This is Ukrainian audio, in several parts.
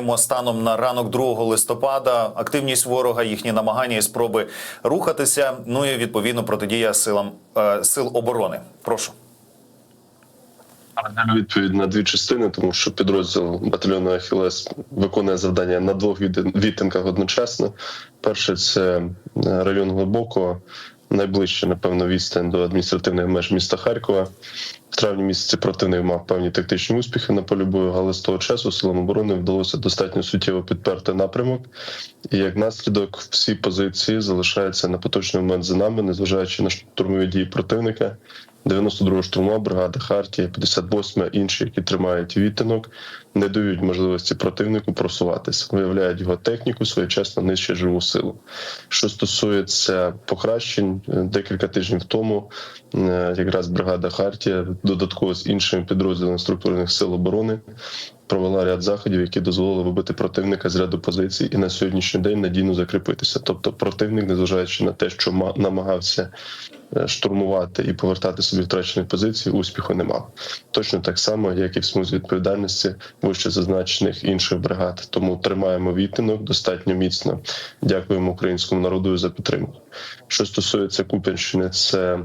маємо станом на ранок 2 листопада. Активність ворога, їхні намагання і спроби рухатися. Ну і відповідно протидія силам е, сил оборони. Прошу. Відповідь на дві частини, тому що підрозділ батальйону Ахілес виконує завдання на двох відтин- відтинках одночасно. Перше це е, район глибоко, найближче, напевно, відстань до адміністративних меж міста Харкова. В травні місяці противник мав певні тактичні успіхи на полі бою, але з того часу силам оборони вдалося достатньо суттєво підперти напрямок. І як наслідок, всі позиції залишаються на поточний момент за нами, незважаючи на штурмові дії противника. 92 штурмова бригада Хартія, 58 інші, які тримають відтинок, не дають можливості противнику просуватися, виявляють його техніку, своєчасно нищать живу силу. Що стосується покращень, е, декілька тижнів тому е, якраз бригада Хартія додатково з іншими підрозділами структурних сил оборони провела ряд заходів, які дозволили вибити противника з ряду позицій, і на сьогоднішній день надійно закріпитися. Тобто, противник, незважаючи на те, що ма- намагався штурмувати і повертати собі втрачені позиції, успіху не мав. Точно так само, як і в смузі відповідальності вище зазначених інших бригад. Тому тримаємо відтинок достатньо міцно. Дякуємо українському народу за підтримку. Що стосується Куп'янщини, це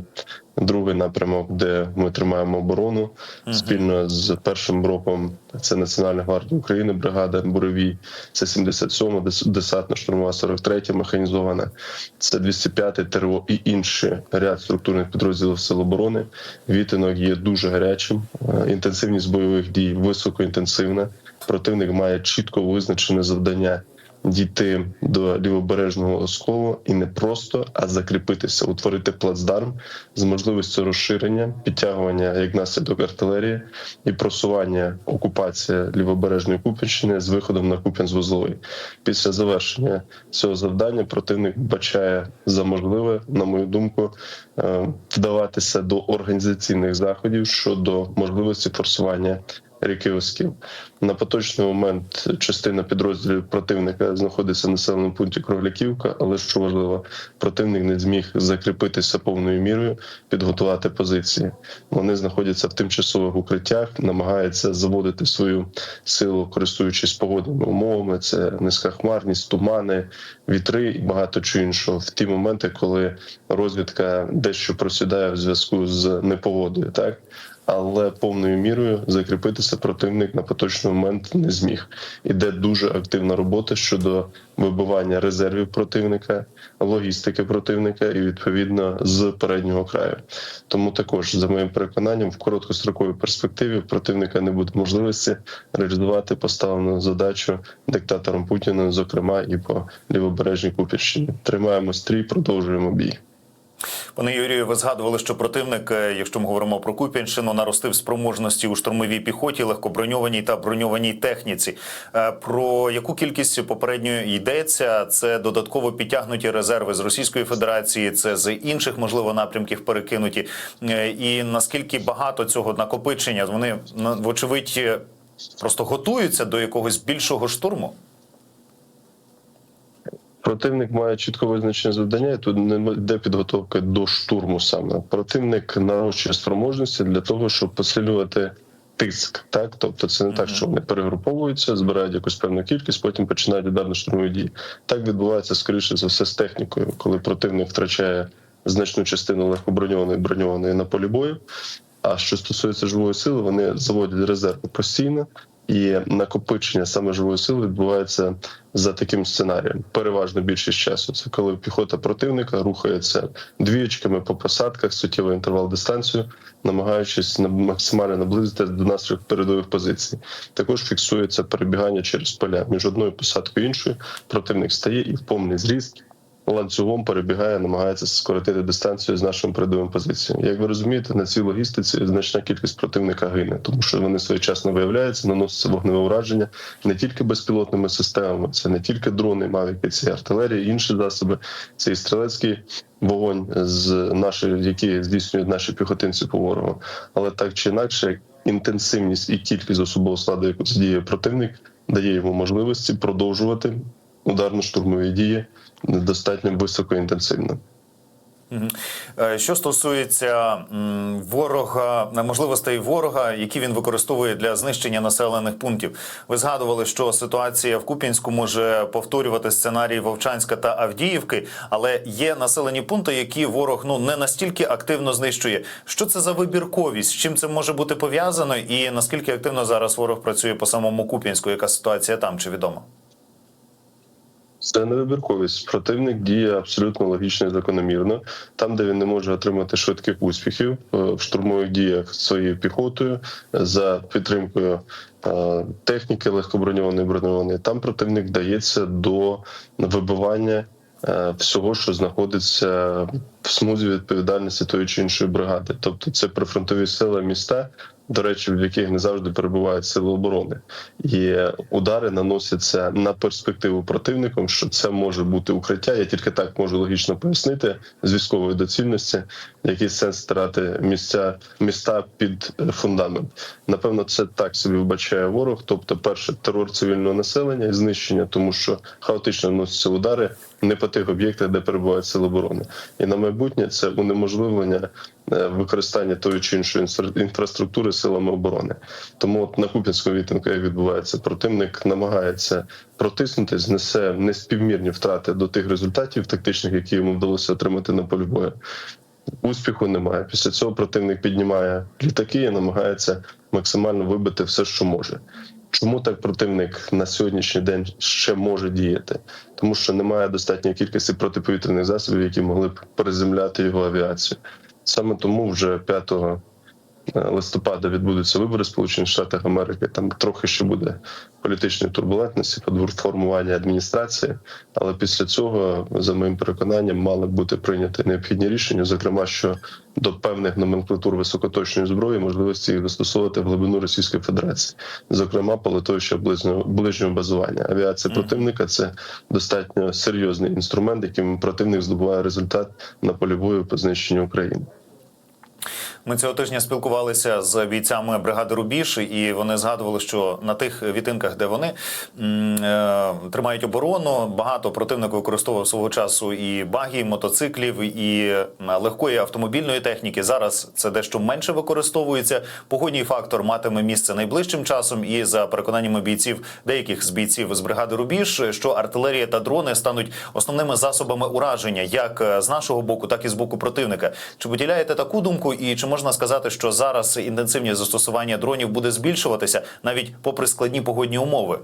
другий напрямок, де ми тримаємо оборону спільно з першим роком. Це Національна гвардія України, бригада Буревій, це 77-ма дес- десантна штурмова 43 механізована, це 205 ТРО і інші ряд структурних підрозділів Сил оборони. Відтинок є дуже гарячим. Е, Інтенсивність бойових дій високоінтенсивна. Противник має чітко визначене завдання дійти до лівобережного осколу і не просто, а закріпитися, утворити плацдарм з можливістю розширення, підтягування як наслідок артилерії і просування окупація лівобережної Куп'янщини з виходом на Куп'янськ-Вузловий. Після завершення цього завдання противник бачає за можливе, на мою думку, е, вдаватися до організаційних заходів щодо можливості форсування ріки Оскіл. На поточний момент частина підрозділів противника знаходиться в населеному пункті Кругляківка, але що важливо, противник не зміг закріпитися повною мірою, підготувати позиції. Вони знаходяться в тимчасових укриттях, намагаються заводити свою силу, користуючись погодними умовами. Це низька хмарність, тумани, вітри і багато чого іншого. В ті моменти, коли розвідка дещо просідає в зв'язку з непогодою, так але повною мірою закріпитися противник на поточний момент не зміг. Іде дуже активна робота щодо вибивання резервів противника, логістики противника і відповідно з переднього краю. Тому також, за моїм переконанням, в короткостроковій перспективі противника не буде можливості реалізувати поставлену задачу диктатором Путіна, зокрема і по лівобережній Купівщині. Тримаємо стрій, продовжуємо бій. Пане Юрію, ви згадували, що противник, е, якщо ми говоримо про Куп'янщину, наростив спроможності у штурмовій піхоті, легкоброньованій та броньованій техніці. Е, Про яку кількість попередньо йдеться? Це додатково підтягнуті резерви з Російської Федерації, це з інших можливо напрямків перекинуті. Е, І наскільки багато цього накопичення вони вочевидь просто готуються до якогось більшого штурму? Противник має чітко визначене завдання. і Тут не йде підготовка до штурму саме. Противник нарощує спроможності для того, щоб посилювати тиск. Так, тобто, це не так, що вони перегруповуються, збирають якусь певну кількість, потім починають ударно штурмові дії. Так відбувається скоріше за все з технікою, коли противник втрачає значну частину легкоброньованої броньованої на полі бою. А що стосується живої сили, вони заводять резерви постійно, і накопичення саме живої сили відбувається за таким сценарієм. Переважно більшість часу це коли піхота противника рухається двієчками по посадках, суттєвий інтервал дистанцію, намагаючись максимально наблизити до наших передових позицій. Також фіксується перебігання через поля між одною посадкою і іншою. Противник стає і в повний зріст ланцюгом перебігає, намагається скоротити дистанцію з нашими передовими позиціями. Як ви розумієте, на цій логістиці значна кількість противника гине, тому що вони своєчасно виявляються, наноситься вогневе ураження не тільки безпілотними системами, це не тільки дрони, мавіки, це артилерія, інші засоби, це і стрілецький вогонь з нашої, які здійснюють наші піхотинці по ворогу. Але так чи інакше, інтенсивність і кількість особового складу, яку задіє противник, дає йому можливості продовжувати ударно-штурмові дії достатньо високоінтенсивно. Е, Що стосується ворога, е, можливостей ворога, які він використовує для знищення населених пунктів, ви згадували, що ситуація в Куп'янську може повторювати сценарій Вовчанська та Авдіївки, але є населені пункти, які ворог ну не настільки активно знищує. Що це за вибірковість? З чим це може бути пов'язано, і наскільки активно зараз ворог працює по самому Куп'янську? Яка ситуація там чи відомо? Це не вибірковість. Противник діє абсолютно логічно і закономірно. Там, де він не може отримати швидких успіхів е, в штурмових діях своєю піхотою за підтримкою е, техніки легкоброньованої броньованої, там противник вдається до вибивання е, всього, що знаходиться в смузі відповідальності тої чи іншої бригади. Тобто це прифронтові села міста. До речі, в яких не завжди перебувають сили оборони, і удари наносяться на перспективу противником, що це може бути укриття. Я тільки так можу логічно пояснити з військової доцільності, який сенс старати місця міста під е, фундамент. Напевно, це так собі вбачає ворог. Тобто, перше терор цивільного населення і знищення, тому що хаотично наносяться удари не по тих об'єктах, де перебувають сили оборони, і на майбутнє це унеможливлення е, використання тої чи іншої інфра- інфраструктури силами оборони. Тому от на Купінському вітинку як відбувається, противник намагається протиснутись, несе неспівмірні втрати до тих результатів тактичних, які йому вдалося отримати на полі бою. Успіху немає. Після цього противник піднімає літаки і намагається максимально вибити все, що може. Чому так противник на сьогоднішній день ще може діяти? Тому що немає достатньої кількості протиповітряних засобів, які могли б приземляти його авіацію. Саме тому вже 5 листопада відбудуться вибори в Сполучених Штатах Америки. Там трохи ще буде політичної турбулентності, формування адміністрації. Але після цього, за моїм переконанням, мали б бути прийняті необхідні рішення, зокрема, що до певних номенклатур високоточної зброї можливості їх застосовувати в глибину Російської Федерації, зокрема по литовища ближнього ближнього базування. Авіація противника це достатньо серйозний інструмент, яким противник здобуває результат на полі бою по знищенню України. Ми цього тижня спілкувалися з бійцями бригади Рубіж, і вони згадували, що на тих вітинках, де вони е, тримають оборону, багато противник використовував свого часу і баги, і мотоциклів, і е, легкої автомобільної техніки. Зараз це дещо менше використовується. Погодній фактор матиме місце найближчим часом. І за переконаннями бійців, деяких з бійців з бригади Рубіж, що артилерія та дрони стануть основними засобами ураження, як е, з нашого боку, так і з боку противника. Чи поділяєте таку думку, і чи можна сказати, що зараз інтенсивність застосування дронів буде збільшуватися навіть попри складні погодні умови?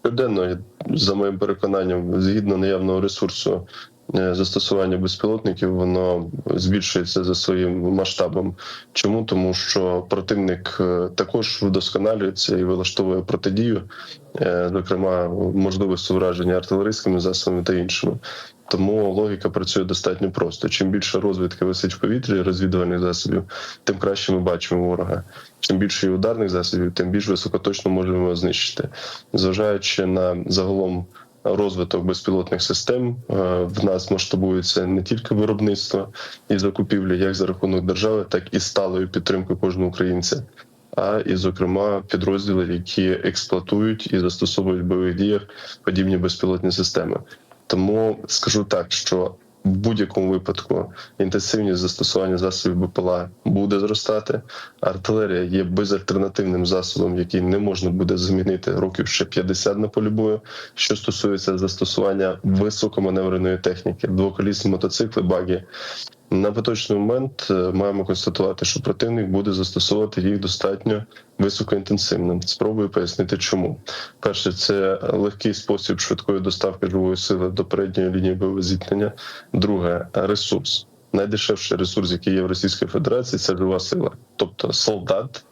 Щоденно, за моїм переконанням, згідно наявного ресурсу застосування безпілотників, воно збільшується за своїм масштабом. Чому? Тому що противник е, також вдосконалюється і вилаштовує протидію, е, зокрема, можливості враження артилерійськими засобами та іншими. Тому логіка працює достатньо просто. Чим більше розвідки висить в повітрі розвідувальних засобів, тим краще ми бачимо ворога. Чим більше є ударних засобів, тим більш високоточно можемо його знищити. Зважаючи на загалом розвиток безпілотних систем, е, в нас масштабується не тільки виробництво і закупівлі, як за рахунок держави, так і сталої підтримки кожного українця. А і, зокрема, підрозділи, які експлуатують і застосовують в бойових діях подібні безпілотні системи. Тому скажу так, що в будь-якому випадку інтенсивність застосування засобів БПЛА буде зростати. Артилерія є безальтернативним засобом, який не можна буде замінити років ще 50 на полі бою. Що стосується застосування високоманевреної техніки, двоколісні мотоцикли, баги. На поточний момент е, маємо констатувати, що противник буде застосовувати їх достатньо високоінтенсивно. Спробую пояснити, чому перше це легкий спосіб швидкої доставки живої сили до передньої лінії бойового зіткнення. Друге ресурс. Найдешевший ресурс, який є в Російській Федерації, це жива сила, тобто солдат,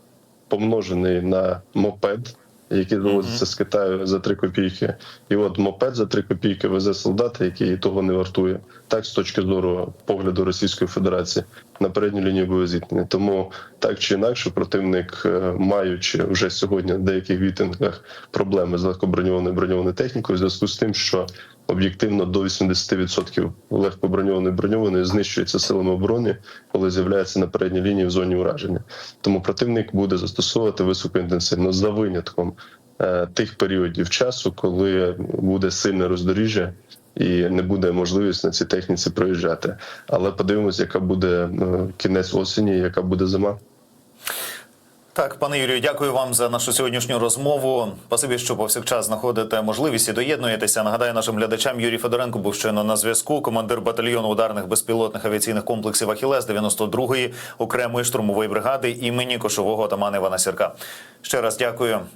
помножений на мопед, який завозиться з Китаю за 3 копійки, і от мопед за 3 копійки везе солдата, який того не вартує. Так, з точки зору погляду Російської Федерації на передню лінію боєзіткнення. зіткнення. Тому так чи інакше, противник, е, маючи вже сьогодні в деяких вітингах проблеми з легкоброньованою броньованою технікою, в зв'язку з тим, що об'єктивно до 80% легкоброньованої броньованої знищується силами оборони, коли з'являється на передній лінії в зоні ураження. Тому противник буде застосовувати високоінтенсивно за винятком е, тих періодів часу, коли буде сильне роздоріжжя і не буде можливість на цій техніці проїжджати. Але подивимось, яка буде е, кінець осені, яка буде зима. Так, пане Юрію, дякую вам за нашу сьогоднішню розмову. Спасибі, що повсякчас знаходите можливість і доєднуєтеся. Нагадаю нашим глядачам, Юрій Федоренко був щойно на зв'язку. Командир батальйону ударних безпілотних авіаційних комплексів Ахілес 92-ї окремої штурмової бригади імені кошового атамана Івана Сірка. Ще раз дякую.